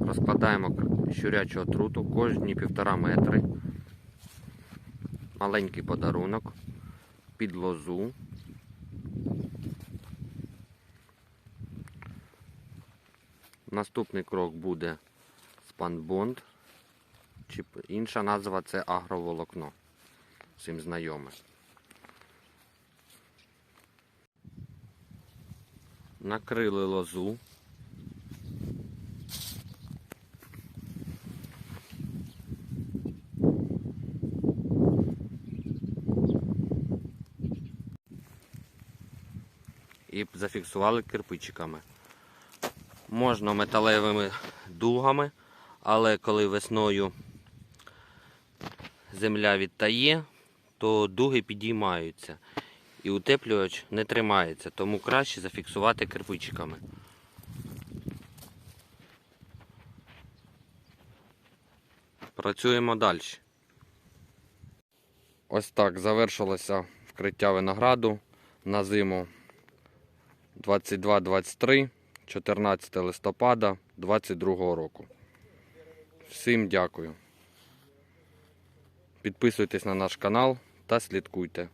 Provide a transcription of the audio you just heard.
Розкладаємо щурячу отруту кожні півтора метри. Маленький подарунок під лозу. Наступний крок буде спанбонд. Чи інша назва це агроволокно. Всім знайоме. Накрили лозу. І зафіксували кирпичиками. Можна металевими дугами, але коли весною земля відтає, то дуги підіймаються і утеплювач не тримається, тому краще зафіксувати кирпичиками. Працюємо далі. Ось так завершилося вкриття винограду на зиму 22-23, 14 листопада 2022 року. Всім дякую. Підписуйтесь на наш канал та слідкуйте.